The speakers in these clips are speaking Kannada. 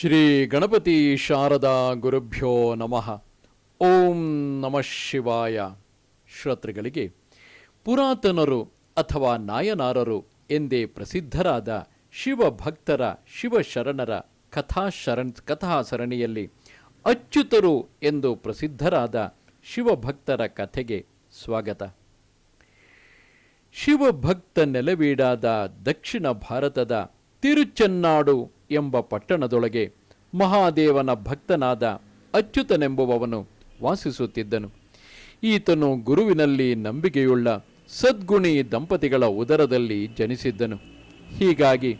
ಶ್ರೀ ಗಣಪತಿ ಶಾರದಾ ಗುರುಭ್ಯೋ ನಮಃ. ಓಂ ನಮಃ ಶಿವಾಯ. ಶ್ರೋತೃಗಳಿಗೆ ಪುರಾತನರು ಅಥವಾ ನಾಯನಾರರು ಎಂದೇ ಪ್ರಸಿದ್ಧರಾದ ಶಿವಭಕ್ತರ ಶಿವಶರಣರ ಕಥಾ ಶರಣ್ ಕಥಾ ಸರಣಿಯಲ್ಲಿ ಅಚ್ಯುತರು ಎಂದು ಪ್ರಸಿದ್ಧರಾದ ಶಿವಭಕ್ತರ ಕಥೆಗೆ ಸ್ವಾಗತ. ಶಿವಭಕ್ತ ನೆಲವೀಡಾದ ದಕ್ಷಿಣ ಭಾರತದ ತಿರುಚೆನ್ನಾಡು ಎಂಬ ಪಟ್ಟಣದೊಳಗೆ ಮಹಾದೇವನ ಭಕ್ತನಾದ ಅಚ್ಯುತನೆಂಬುವವನು ವಾಸಿಸುತ್ತಿದ್ದನು. ಈತನು ಗುರುವಿನಲ್ಲಿ ನಂಬಿಕೆಯುಳ್ಳ ಸದ್ಗುಣಿ ದಂಪತಿಗಳ ಉದರದಲ್ಲಿ ಜನಿಸಿದ್ದನು. ಹೀಗಾಗಿ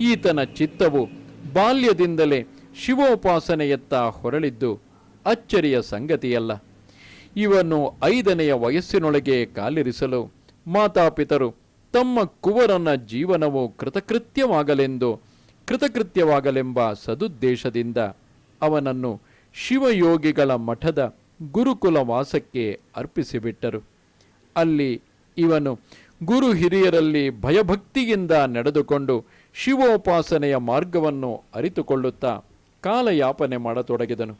ಈತನ ಚಿತ್ತವು ಬಾಲ್ಯದಿಂದಲೇ ಶಿವೋಪಾಸನೆಯತ್ತ ಹೊರಳಿದ್ದು ಅಚ್ಚರಿಯ ಸಂಗತಿಯಲ್ಲ. ಇವನು ಐದನೆಯ ವಯಸ್ಸಿನೊಳಗೆ ಕಾಲಿರಿಸಲು ಮಾತಾಪಿತರು ತಮ್ಮ ಕುವರನ ಜೀವನವು ಕೃತಕೃತ್ಯವಾಗಲೆಂದು ಕೃತಕೃತ್ಯವಾಗಲೆಂಬ ಸದುದ್ದೇಶದಿಂದ ಅವನನ್ನು ಶಿವಯೋಗಿಗಳ ಮಠದ ಗುರುಕುಲ ವಾಸಕ್ಕೆ ಅರ್ಪಿಸಿಬಿಟ್ಟರು. ಅಲ್ಲಿ ಇವನು ಗುರು ಹಿರಿಯರಲ್ಲಿ ಭಯಭಕ್ತಿಯಿಂದ ನಡೆದುಕೊಂಡು ಶಿವೋಪಾಸನೆಯ ಮಾರ್ಗವನ್ನು ಅರಿತುಕೊಳ್ಳುತ್ತಾ ಕಾಲಯಾಪನೆ ಮಾಡತೊಡಗಿದನು.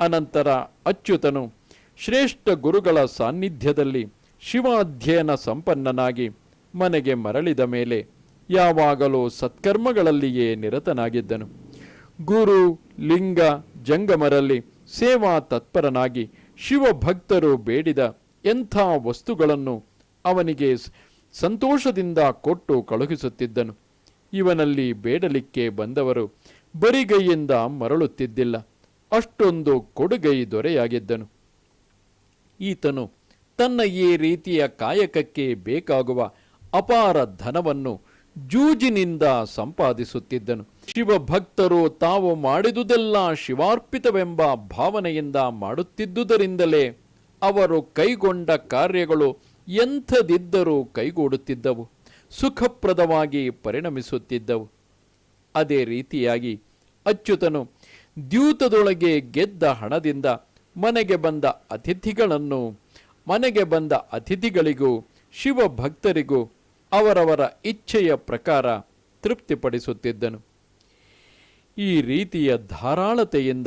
ಅನಂತರ ಅಚ್ಯುತನು ಶ್ರೇಷ್ಠ ಗುರುಗಳ ಸಾನ್ನಿಧ್ಯದಲ್ಲಿ ಶಿವಾಧ್ಯಯನ ಸಂಪನ್ನನಾಗಿ ಮನೆಗೆ ಮರಳಿದ ಮೇಲೆ ಯಾವಾಗಲೂ ಸತ್ಕರ್ಮಗಳಲ್ಲಿಯೇ ನಿರತನಾಗಿದ್ದನು. ಗುರು, ಲಿಂಗ, ಜಂಗಮರಲ್ಲಿ ಸೇವಾ ತತ್ಪರನಾಗಿ ಶಿವಭಕ್ತರು ಬೇಡಿದ ಎಂಥ ವಸ್ತುಗಳನ್ನು ಅವನಿಗೆ ಸಂತೋಷದಿಂದ ಕೊಟ್ಟು ಕಳುಹಿಸುತ್ತಿದ್ದನು. ಇವನಲ್ಲಿ ಬೇಡಲಿಕ್ಕೆ ಬಂದವರು ಬರಿಗೈಯಿಂದ ಮರಳುತ್ತಿದ್ದಿಲ್ಲ. ಅಷ್ಟೊಂದು ಕೊಡುಗೈ ದೊರೆಯಾಗಿದ್ದನು. ಈತನು ತನ್ನ ಈ ರೀತಿಯ ಕಾಯಕಕ್ಕೆ ಬೇಕಾಗುವ ಅಪಾರ ಧನವನ್ನು ಜೂಜಿನಿಂದ ಸಂಪಾದಿಸುತ್ತಿದ್ದನು. ಶಿವಭಕ್ತರು ತಾವು ಮಾಡಿದುದೆಲ್ಲ ಶಿವಾರ್ಪಿತವೆಂಬ ಭಾವನೆಯಿಂದ ಮಾಡುತ್ತಿದ್ದುದರಿಂದಲೇ ಅವರು ಕೈಗೊಂಡ ಕಾರ್ಯಗಳು ಎಂಥದಿದ್ದರೂ ಕೈಗೂಡುತ್ತಿದ್ದವು, ಸುಖಪ್ರದವಾಗಿ ಪರಿಣಮಿಸುತ್ತಿದ್ದವು. ಅದೇ ರೀತಿಯಾಗಿ ಅಚ್ಯುತನು ದ್ಯೂತದೊಳಗೆ ಗೆದ್ದ ಹಣದಿಂದ ಮನೆಗೆ ಬಂದ ಅತಿಥಿಗಳನ್ನು, ಮನೆಗೆ ಬಂದ ಅತಿಥಿಗಳಿಗೂ, ಶಿವಭಕ್ತರಿಗೂ ಅವರವರ ಇಚ್ಛೆಯ ಪ್ರಕಾರ ತೃಪ್ತಿಪಡಿಸುತ್ತಿದ್ದನು. ಈ ರೀತಿಯ ಧಾರಾಳತೆಯಿಂದ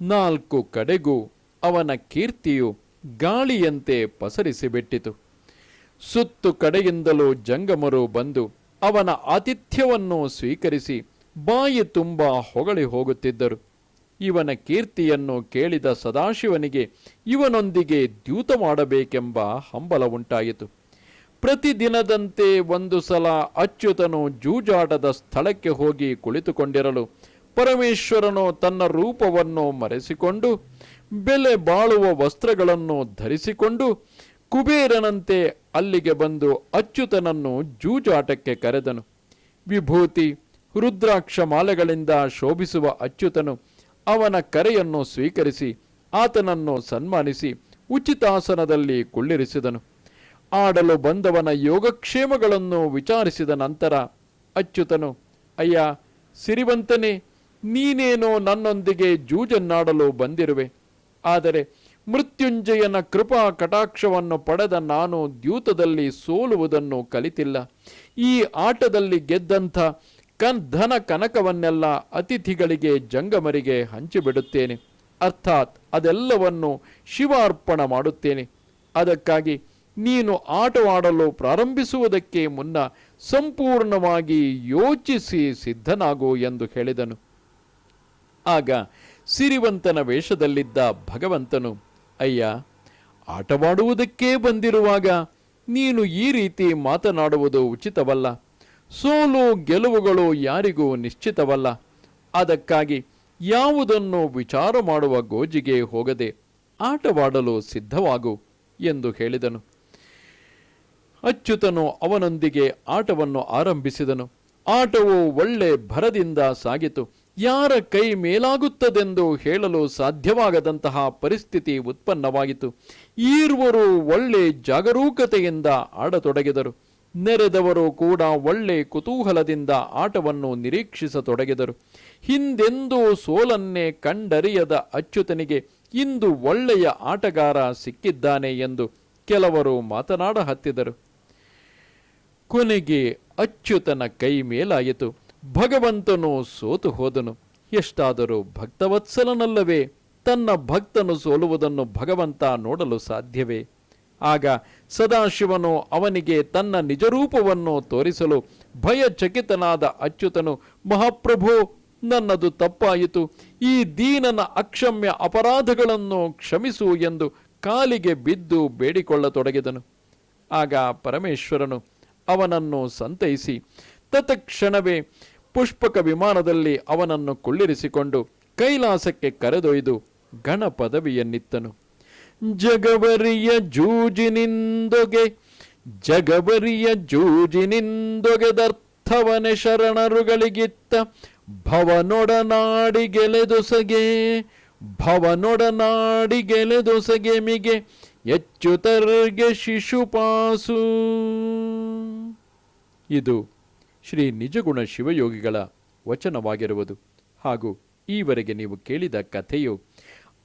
ನಾಲ್ಕು ಕಡೆಗೂ ಅವನ ಕೀರ್ತಿಯು ಗಾಳಿಯಂತೆ ಪಸರಿಸಿಬಿಟ್ಟಿತು. ಸುತ್ತು ಕಡೆಯಿಂದಲೂ ಜಂಗಮರು ಬಂದು ಅವನ ಆತಿಥ್ಯವನ್ನು ಸ್ವೀಕರಿಸಿ ಬಾಯಿ ತುಂಬ ಹೊಗಳಿ ಹೋಗುತ್ತಿದ್ದರು. ಇವನ ಕೀರ್ತಿಯನ್ನು ಕೇಳಿದ ಸದಾಶಿವನಿಗೆ ಇವನೊಂದಿಗೆ ದ್ಯೂತ ಮಾಡಬೇಕೆಂಬ ಹಂಬಲ ಉಂಟಾಯಿತು. ಪ್ರತಿದಿನದಂತೆ ಒಂದು ಸಲ ಅಚ್ಯುತನು ಜೂಜಾಟದ ಸ್ಥಳಕ್ಕೆ ಹೋಗಿ ಕುಳಿತುಕೊಂಡಿರಲು ಪರಮೇಶ್ವರನು ತನ್ನ ರೂಪವನ್ನು ಮರೆಸಿಕೊಂಡು ಬೆಲೆ ಬಾಳುವ ವಸ್ತ್ರಗಳನ್ನು ಧರಿಸಿಕೊಂಡು ಕುಬೇರನಂತೆ ಅಲ್ಲಿಗೆ ಬಂದು ಅಚ್ಯುತನನ್ನು ಜೂಜಾಟಕ್ಕೆ ಕರೆದನು. ವಿಭೂತಿ, ರುದ್ರಾಕ್ಷ ಮಾಲೆಗಳಿಂದ ಶೋಭಿಸುವ ಅಚ್ಯುತನು ಅವನ ಕರೆಯನ್ನು ಸ್ವೀಕರಿಸಿ ಆತನನ್ನು ಸನ್ಮಾನಿಸಿ ಉಚಿತಾಸನದಲ್ಲಿ ಕುಳ್ಳಿರಿಸಿದನು. ಆಡಲು ಬಂದವನ ಯೋಗಕ್ಷೇಮಗಳನ್ನು ವಿಚಾರಿಸಿದ ನಂತರ ಅಚ್ಯುತನು, ಅಯ್ಯ, ಸಿರಿವಂತನೇ, ನೀನೇನೋ ನನ್ನೊಂದಿಗೆ ಜೂಜನ್ನಾಡಲು ಬಂದಿರುವೆ. ಆದರೆ ಮೃತ್ಯುಂಜಯನ ಕೃಪಾ ಕಟಾಕ್ಷವನ್ನು ಪಡೆದ ನಾನು ದ್ಯೂತದಲ್ಲಿ ಸೋಲುವುದನ್ನು ಕಲಿತಿಲ್ಲ. ಈ ಆಟದಲ್ಲಿ ಗೆದ್ದಂಥ ಕನ್ ಕನಕವನ್ನೆಲ್ಲ ಅತಿಥಿಗಳಿಗೆ, ಜಂಗಮರಿಗೆ ಹಂಚಿಬಿಡುತ್ತೇನೆ. ಅರ್ಥಾತ್ ಅದೆಲ್ಲವನ್ನು ಶಿವಾರ್ಪಣ ಮಾಡುತ್ತೇನೆ. ಅದಕ್ಕಾಗಿ ನೀನು ಆಟವಾಡಲು ಪ್ರಾರಂಭಿಸುವುದಕ್ಕೆ ಮುನ್ನ ಸಂಪೂರ್ಣವಾಗಿ ಯೋಚಿಸಿ ಸಿದ್ಧನಾಗು ಎಂದು ಹೇಳಿದನು. ಆಗ ಸಿರಿವಂತನ ವೇಷದಲ್ಲಿದ್ದ ಭಗವಂತನು, ಅಯ್ಯ, ಆಟವಾಡುವುದಕ್ಕೇ ಬಂದಿರುವಾಗ ನೀನು ಈ ರೀತಿ ಮಾತನಾಡುವುದು ಉಚಿತವಲ್ಲ. ಸೋಲು ಗೆಲುವುಗಳು ಯಾರಿಗೂ ನಿಶ್ಚಿತವಲ್ಲ. ಅದಕ್ಕಾಗಿ ಯಾವುದನ್ನು ವಿಚಾರ ಮಾಡುವ ಗೋಜಿಗೆ ಹೋಗದೆ ಆಟವಾಡಲು ಸಿದ್ಧವಾಗು, ಎಂದು ಹೇಳಿದನು. ಅಚ್ಯುತನು ಅವನೊಂದಿಗೆ ಆಟವನ್ನು ಆರಂಭಿಸಿದನು. ಆಟವು ಒಳ್ಳೆ ಭರದಿಂದ ಸಾಗಿತು. ಯಾರ ಕೈ ಮೇಲಾಗುತ್ತದೆಂದು ಹೇಳಲು ಸಾಧ್ಯವಾಗದಂತಹ ಪರಿಸ್ಥಿತಿ ಉತ್ಪನ್ನವಾಯಿತು ಈರ್ವರು ಒಳ್ಳೆ ಜಾಗರೂಕತೆಯಿಂದ ಆಡತೊಡಗಿದರು. ನೆರೆದವರು ಕೂಡ ಒಳ್ಳೆ ಕುತೂಹಲದಿಂದ ಆಟವನ್ನು ನಿರೀಕ್ಷಿಸತೊಡಗಿದರು. ಹಿಂದೆಂದೂ ಸೋಲನ್ನೇ ಕಂಡರಿಯದ ಅಚ್ಯುತನಿಗೆ ಇಂದು ಒಳ್ಳೆಯ ಆಟಗಾರ ಸಿಕ್ಕಿದ್ದಾನೆ ಎಂದು ಕೆಲವರು ಮಾತನಾಡ ಹತ್ತಿದರು ಕೊನೆಗೆ ಅಚ್ಯುತನ ಕೈ ಮೇಲಾಯಿತು. ಭಗವಂತನು ಸೋತು ಹೋದನು. ಎಷ್ಟಾದರೂ ಭಕ್ತವತ್ಸಲನಲ್ಲವೇ? ತನ್ನ ಭಕ್ತನು ಸೋಲುವುದನ್ನು ಭಗವಂತ ನೋಡಲು ಸಾಧ್ಯವೇ? ಆಗ ಸದಾಶಿವನು ಅವನಿಗೆ ತನ್ನ ನಿಜರೂಪವನ್ನು ತೋರಿಸಲು ಭಯಚಕಿತನಾದ ಅಚ್ಯುತನು, ಮಹಾಪ್ರಭು, ನನ್ನದು ತಪ್ಪಾಯಿತು. ಈ ದೀನನ ಅಕ್ಷಮ್ಯ ಅಪರಾಧಗಳನ್ನು ಕ್ಷಮಿಸು ಎಂದು ಕಾಲಿಗೆ ಬಿದ್ದು ಬೇಡಿಕೊಳ್ಳತೊಡಗಿದನು. ಆಗ ಪರಮೇಶ್ವರನು ಅವನನ್ನು ಸಂತೈಸಿ. ತತ್ಕ್ಷಣವೇ ಪುಷ್ಪಕ ವಿಮಾನದಲ್ಲಿ ಅವನನ್ನು ಕುಳ್ಳಿರಿಸಿಕೊಂಡು ಕೈಲಾಸಕ್ಕೆ ಕರೆದೊಯ್ದು ಗಣ ಪದವಿಯನ್ನಿತ್ತನು ಜಗವರಿಯ ಜೂಜಿನಿಂದೊಗೆ, ಜಗವರಿಯ ಜೂಜಿನಿಂದೊಗೆದರ್ಥವನೆ ಶರಣರುಗಳಿಗಿತ್ತ ಭವನೊಡನಾಡಿ ಗೆಲೆದೊಸಗೆ ಭವನೊಡನಾಡಿ ಗೆಲೆದೊಸಗೆ ಮಿಗೆ ಎಚ್ಚುತರ್ಗೆ ಶಿಶುಪಾಸು. ಇದು ಶ್ರೀ ನಿಜಗುಣ ಶಿವಯೋಗಿಗಳ ವಚನವಾಗಿರುವುದು. ಹಾಗೂ ಈವರೆಗೆ ನೀವು ಕೇಳಿದ ಕಥೆಯು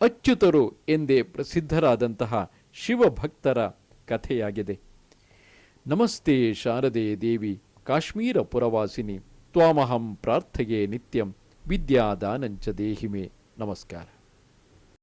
ಅಚ್ಯುತರು ಎಂದೇ ಪ್ರಸಿದ್ಧರಾದಂತಹ ಶಿವಭಕ್ತರ ಕಥೆಯಾಗಿದೆ. ನಮಸ್ತೆ ಶಾರದೆ ದೇವಿ ಕಾಶ್ಮೀರ ಪುರವಾಸಿನಿ, ತ್ವಾಮಹಂ ಪ್ರಾರ್ಥೆಯೇ ನಿತ್ಯಂ ವಿದ್ಯಾದಾನಂಚ ದೇಹಿಮೆ. ನಮಸ್ಕಾರ.